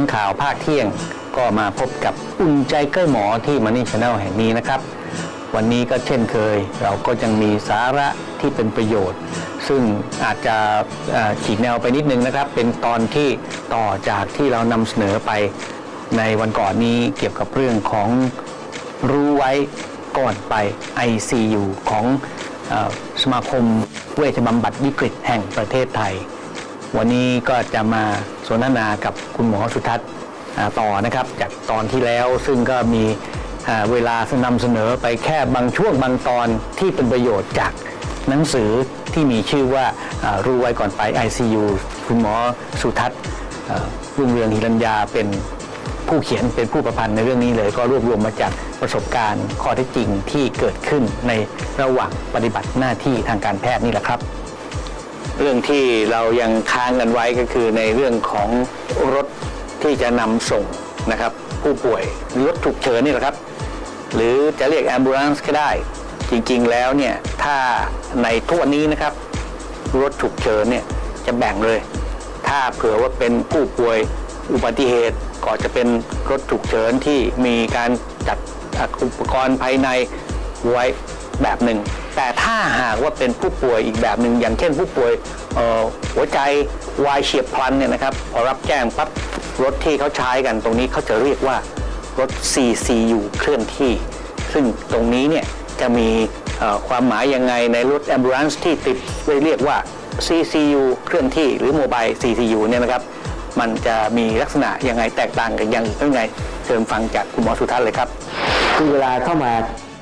งข่าวภาคเที่ยง ก็มาพบกับอุ่นใจใกล้หมอที่มันนี่ชาแนลแห่งนี้นะครับ วันนี้ก็เช่นเคย เราก็ยังมีสาระที่เป็นประโยชน์ ซึ่งอาจจะเอ่อฉีกแนวไปนิดนึงนะครับ เป็นตอนที่ต่อจากที่เรานำเสนอไปในวันก่อนนี้เกี่ยวกับเรื่องของรู้ไว้ก่อนไป ICU ของเออสมาคมเวชบำบัดวิกฤตแห่งประเทศไทย วันนี้ก็จะมาสนทนากับคุณหมอสุทัศน์ต่อนะครับ จากตอนที่แล้วซึ่งก็มีเวลานำเสนอไปแค่บางช่วงบางตอนที่เป็นประโยชน์จากหนังสือที่มีชื่อว่ารู้ไว้ก่อนไป ICU คุณหมอสุทัศน์รุ่งเรืองหิรัญญาเป็นผู้เขียนเป็นผู้ประพันธ์ในเรื่องนี้เลย ก็รวบรวมมาจากประสบการณ์ข้อเท็จจริงที่เกิดขึ้นในระหว่างปฏิบัติหน้าที่ทางการแพทย์นี่แหละครับ เรื่องที่เรายังค้างกันไว้ก็คือในเรื่องของรถที่จะนำส่งนะครับ ผู้ป่วยรถฉุกเฉินนี่แหละครับ หรือจะเรียก ambulance ก็ได้ จริงๆแล้วเนี่ย ถ้าในทุกวันนี้นะครับ รถฉุกเฉินเนี่ยจะแบ่งเลย ถ้าเผื่อว่าเป็นผู้ป่วยอุบัติเหตุก็จะเป็นรถฉุกเฉินที่มีการจัดอุปกรณ์ภายในไว้แบบหนึ่ง แต่ถ้าหากว่าเป็นผู้ป่วยอีกแบบหนึ่งอย่างเช่นผู้ป่วยหัวใจวายเฉียบพลันเนี่ยนะครับพอรับแจ้งปั๊บรถที่เขาใช้กันตรงนี้เขาจะเรียกว่ารถ CCU เคลื่อนที่ ซึ่งตรงนี้เนี่ยจะมีความหมายยังไงในรถ ambulance ที่ติดเรียกว่า CCU เคลื่อนที่หรือ mobile CCU เนี่ยนะครับ มันจะมีลักษณะยังไงแตกต่างกันย่างไงเชิญฟังจากคุณหมอสุทัศน์เลยครับ คือเวลาเข้ามา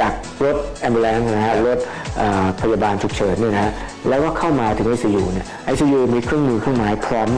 จากรถแอมบูเลนนะฮะรถเอ่อพยาบาลฉุกเฉินเนี่ยนะฮะแล้วก็เข้ามาถึง ICU เนี่ย ICU มีเครื่องมือเครื่องไม้พร้อม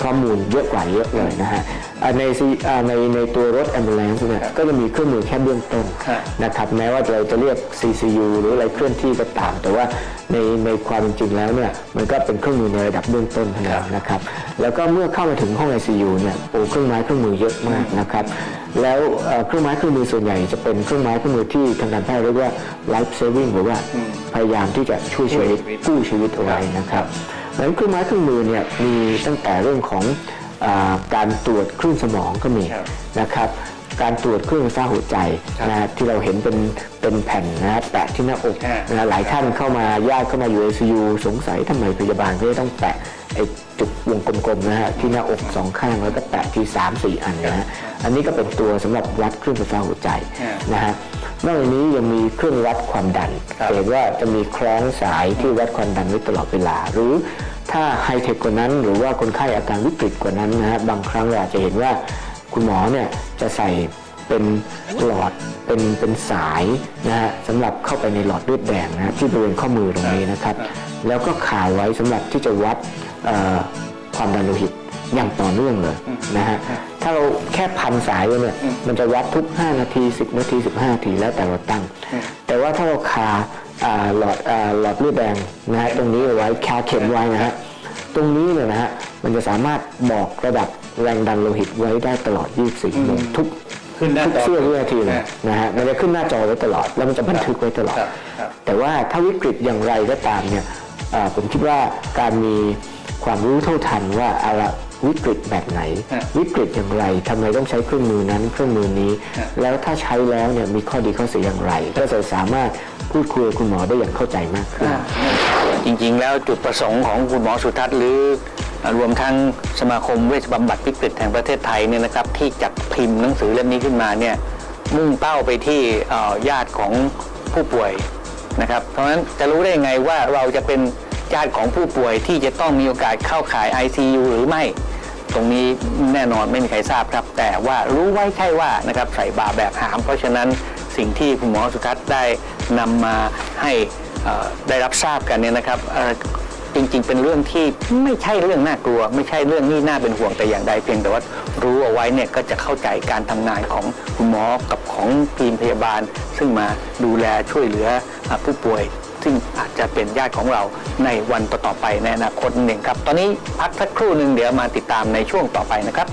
พร้อมมูลเยอะกว่าเยอะเลยนะฮะอ่าใน C- อ่าในในตัวรถแอมบูเลนเนี่ยก็จะมีเครื่องมือแค่เบื้องต้นครับนะครับแม้ว่าเราจะเรียก CCU หรืออะไรเคลื่อนที่ก็ตาม แต่ว่าในในความเป็นจริงแล้วเนี่ยมันก็เป็นเครื่องมือในระดับเบื้องต้นเท่านั้นนะครับแล้วก็เมื่อเข้ามาถึงห้อง ICU เนี่ยโอ้เครื่องไม้เครื่องมือเยอะมากนะครับ แล้วเอ่อเครื่องไม้เครื่องมือส่วนใหญ่จะเป็นเครื่องไม้เครื่องมือที่ทางการแพทย์เรียกว่า life saving หรือว่าพยายามที่จะช่วยชีวิตกู้ชีวิตเอาไว้นะครับดังนั้นเครื่องไม้เครื่องมือเนี่ยมีตั้งแต่เรื่องของอาการตรวจคลื่นสมองก็มีครับนะครับ การตรวจคลื่นไฟฟ้าหัวใจนะฮะที่เราเห็นเป็นเป็นแผ่นนะฮะแปะที่หน้าอกฮะนะฮะหลายท่านเข้ามาญาติเข้ามาอยู่ ICU สงสัยทำไมพยาบาลก็จะต้องแปะไอ้จุดวงกลมๆนะฮะที่หน้าอกสองข้างแล้วก็แปะที่3 4อันนะฮะอันนี้ก็เป็นตัวสำหรับวัดคลื่นไฟฟ้าหัวใจฮะนะฮะนอกจากนี้ยังมีเครื่องวัดความดันครับเห็นว่าจะมีคล้องสายที่วัดความดันไว้ตลอดเวลา หรือถ้าไฮเทคกว่านั้น หรือว่าคนไข้อาการวิกฤตกว่านั้นนะฮะบางครั้งเราอาจจะเห็นว่า คุณหมอเนี่ยจะใส่เป็นหลอดเป็นเป็นสายนะฮะสำหรับเข้าไปในหลอดเลือดแดงนะที่บริเวณข้อมือตรงนี้นะครับ แล้วก็ขาไว้สำหรับที่จะวัดความดันโลหิตอย่างต่อเนื่องเลยนะฮะถ้าเราแค่พันสายเนี่ยมันจะวัดทุก 5 นาที 10 นาที 15 นาทีแล้วแต่เราตั้ง แต่ว่าถ้าเราคาหลอดหลอดเลือดแดงนะฮะตรงนี้เอาไว้คาเข็มไว้นะฮะตรงนี้เนี่ยนะฮะมันจะสามารถบอกระดับ แรงดันโลหิตไว้ได้ตลอด 24ชั่วโมงทุกขึ้นหน้าทุกจอ เสี้ยววินาทีเลยนะฮะมันจะขึ้นหน้าจอไว้ตลอด แล้วมันจะบันทึกไว้ตลอด ครับครับ แต่ว่าถ้าวิกฤตอย่างไรก็ตามเนี่ยอ่าผมคิดว่าการมีความรู้เท่าทันว่าเอาละวิกฤตแบบไหน ฮะวิกฤตอย่างไรทำไมต้องใช้เครื่องมือนั้นเครื่องมือนี้ ฮะ แล้วถ้าใช้แล้วเนี่ยมีข้อดีข้อเสียอย่างไร ก็จะสามารถพูดคุยกับคุณหมอได้อย่างเข้าใจมากขึ้น จริงๆ แล้วจุดประสงค์ของคุณหมอสุทัศน์หรือ รวมทั้งสมาคมเวชบำบัดวิกฤตแห่งประเทศไทยเนี่ยนะครับที่จัดพิมพ์หนังสือเล่มนี้ขึ้นมาเนี่ยมุ่งเป้าไปที่ญาติของผู้ป่วยนะครับ เพราะฉะนั้นจะรู้ได้ยังไงว่าเราจะเป็นญาติของผู้ป่วยที่จะต้องมีโอกาสเข้าข่าย ICU หรือไม่ ตรงนี้แน่นอนไม่มีใครทราบครับ แต่ว่ารู้ไว้แค่ว่านะครับใส่บาแบบหาม เพราะฉะนั้นสิ่งที่คุณหมอสุทัศน์ได้นำมาให้ได้รับทราบกันเนี่ยนะครับ จริง ๆ เป็นเรื่องที่ไม่ใช่เรื่องน่ากลัว ไม่ใช่เรื่องนี่น่าเป็นห่วงแต่อย่างใดเพียงแต่ว่ารู้เอาไว้เนี่ยก็จะเข้าใจการทำงานของคุณหมอกับของทีมพยาบาล ซึ่งมาดูแลช่วยเหลือผู้ป่วย ซึ่งอาจจะเป็นญาติของเราในวันต่อๆไปในอนาคตนั่นเองครับ ตอนนี้พักสักครู่หนึ่งเดี๋ยวมาติดตามในช่วงต่อไปนะครับ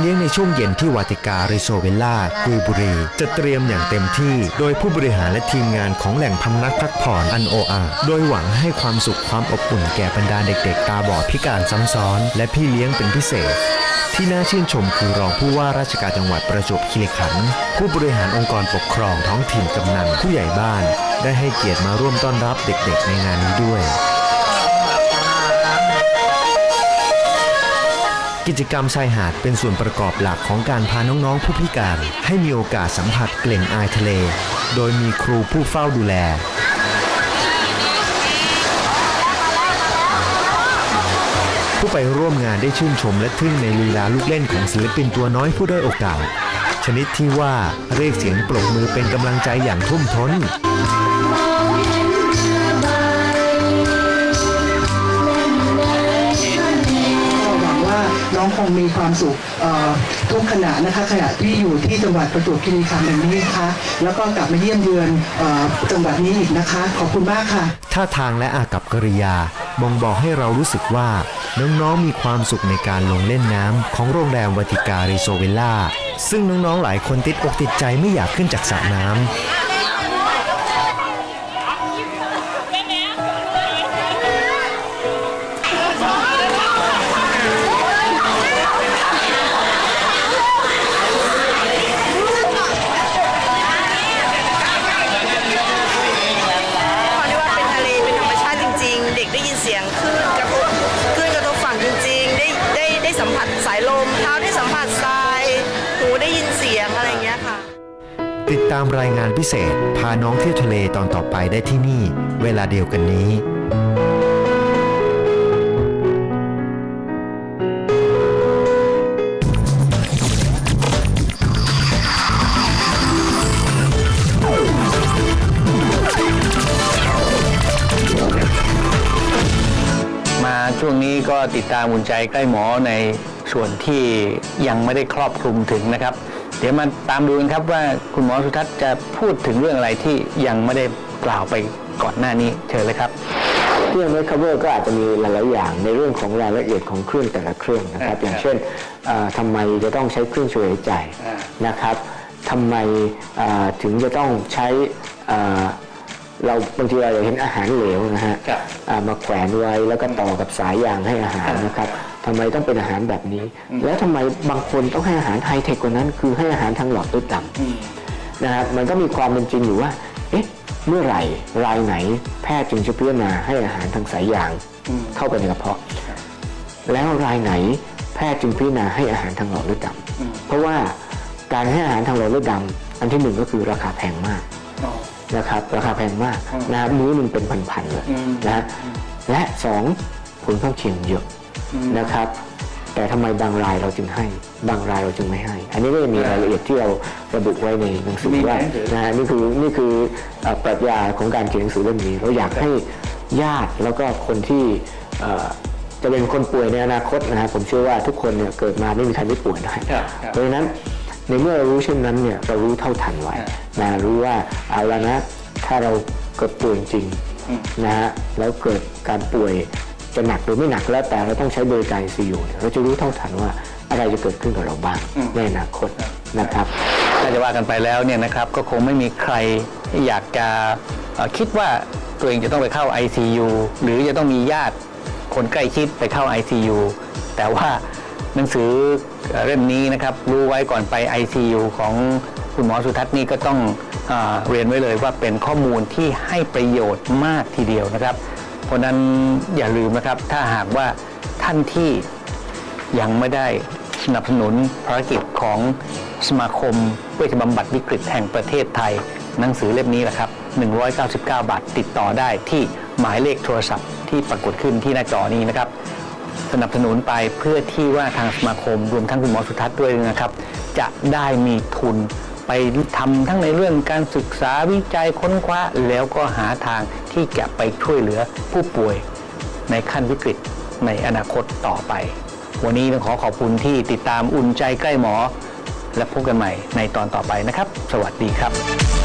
เลี้ยงในช่วงเย็นที่วาติกาเรโซเวลล่ากุยบุรี จะเตรียมอย่างเต็มที่ โดยผู้บริหารและทีมงานของแหล่งพำนักพักผ่อนอันโออาโดยหวังให้ความสุขความอบอุ่นแก่บรรดาเด็กๆ ตาบอดพิการซ้ำซ้อน และพี่เลี้ยงเป็นพิเศษที่น่าชื่นชมคือรองผู้ว่าราชการจังหวัดประจวบคีรีขันธ์ผู้บริหารองค์กรปกครองท้องถิ่นกำนันผู้ใหญ่บ้าน ได้ให้เกียรติมาร่วมต้อนรับเด็กๆ ในงานนี้ด้วย กิจกรรมชายหาดเป็นส่วนประกอบหลักของการพาน้องๆผู้พิการ ให้มีโอกาสสัมผัสเกล่งอายทะเล โดยมีครูผู้เฝ้าดูแล ผู้ไปร่วมงานได้ชื่นชมและทึ่งในลีลาลูกเล่นของศิลปินตัวน้อยผู้ได้อยโอกาส ชนิดที่ว่าเรียกเสียงปรบมือเป็นกำลังใจอย่างทุ่มท้น น้องคงมีความสุขทุกขณะนะคะขณะที่อยู่ที่จังหวัดประจวบคีรีขันธ์แบบนี้นะคะแล้วก็กลับมาเยี่ยมเยือนจังหวัดนี้อีกนะคะ ขอบคุณมากค่ะท่าทางและอากับกริยาบ่งบอกให้เรารู้สึกว่าน้องๆมีความสุขในการลงเล่นน้ำของโรงแรมวัติการิโซเวลล่าซึ่งน้องๆหลายคนติดอกติดใจไม่อยากขึ้นจากสระน้ำ ติดตามรายงานพิเศษ พาน้องเที่ยวทะเลตอนต่อไปได้ที่นี่ เวลาเดียวกันนี้มาช่วงนี้ก็ติดตามอุ่นใจใกล้หมอในส่วนที่ยังไม่ได้ครอบคลุมถึงนะครับ เดี๋ยวมาตามดูกันครับว่าคุณหมอสุทัศน์จะพูดถึงเรื่องอะไรที่ยังไม่ได้กล่าวไปก่อนหน้านี้เชิญเลยครับที่ยังไม่ cover ก็อาจจะมีหลาย ๆ อย่างในเรื่องของรายละเอียดของเครื่องแต่ละเครื่องนะครับอ่าอย่างเช่นเอ่อทำไมจะต้องใช้เครื่องช่วยหายใจอ่านะครับทำไมเอ่อถึงจะต้องใช้เอ่อเราบางทีเราเห็นอาหารเหลวนะฮะครับอ่ามาแขวนไว้แล้วก็ต่อกับสายยางให้อาหารนะครับ ทำไมต้องเป็นอาหารแบบนี้ แล้วทำไมบางคนต้องให้อาหารไฮเทคกว่านั้น คือให้อาหารทางหลอดเลือดดำนะครับมันก็มีความเป็นจริงอยู่ว่า เอ๊ะเมื่อไหร่รายไหนแพทย์จึงจะพิจารณาให้อาหารทางสายยางเข้าไปในกระเพาะ แล้วรายไหนแพทย์จึงพิจารณาให้อาหารทางหลอดเลือดดำเพราะว่าการให้อาหารทางหลอดเลือดดำอันที่หนึ่งก็คือราคาแพงมากนะครับราคาแพงมากนะครับมื้อหนึ่งเป็นพันๆเลยนะฮะและสองผลข้างเคียงเยอะ นะครับ แต่ทำไมบางรายเราจึงให้ บางรายเราจึงไม่ให้ อันนี้ก็จะมีรายละเอียดที่เราระบุไว้ในหนังสือมีว่าหนังสือนะฮะนี่คือนี่คือเอ่อปรัชญาของการเขียนหนังสือเล่มนี้ เราอยากให้ญาติแล้วก็คนที่เอ่อจะเป็นคนป่วยในอนาคตนะฮะผมเชื่อว่าทุกคนเนี่ยเกิดมาไม่มีใครไม่ป่วยได้ครับครับเพราะฉะนั้นในเมื่อเรารู้เช่นนั้นเนี่ยเรารู้เท่าทันไว้ครับนะรู้ว่าเอาละนะถ้าเราเกิดป่วยจริงอืมนะฮะแล้วเกิดการป่วย จะหนักหรือไม่หนักแล้วแต่เราต้องใช้บริการซียูเราจะรู้เท่าทันว่าอะไรจะเกิดขึ้นกับเราบ้างในอนาคตนะครับถ้าจะว่ากันไปแล้วเนี่ยนะครับก็คงไม่มีใครอยากจะเอ่อคิดว่าตัวเองจะต้องไปเข้า ICU หรือจะต้องมีญาติคนใกล้ชิดไปเข้า ICU แต่ว่าหนังสือเอ่อเล่มนี้นะครับรู้ไว้ก่อนไป ICU ของคุณหมอสุทัศน์นี่ก็ต้องเออเรียนไว้เลยว่าเป็นข้อมูลที่ให้ประโยชน์มากทีเดียวนะครับ เพราะนั้นอย่าลืมนะครับ ถ้าหากว่าท่านที่ยังไม่ได้สนับสนุนภารกิจของสมาคมเวชบำบัดวิกฤตแห่งประเทศไทย หนังสือเล่มนี้แหละครับ 199 บาทติดต่อได้ที่หมายเลขโทรศัพท์ที่ปรากฏขึ้นที่หน้าจอนี้นะครับ สนับสนุนไปเพื่อที่ว่าทางสมาคมรวมทั้งคุณหมอสุทัศน์ด้วยนะครับ จะได้มีทุนไปทำทั้งในเรื่องการศึกษาวิจัยค้นคว้าแล้วก็หาทาง ที่จะไปช่วยเหลือผู้ป่วยในขั้นวิกฤตในอนาคตต่อไป วันนี้ต้องขอขอบคุณที่ติดตามอุ่นใจใกล้หมอ และพบกันใหม่ในตอนต่อไปนะครับ สวัสดีครับ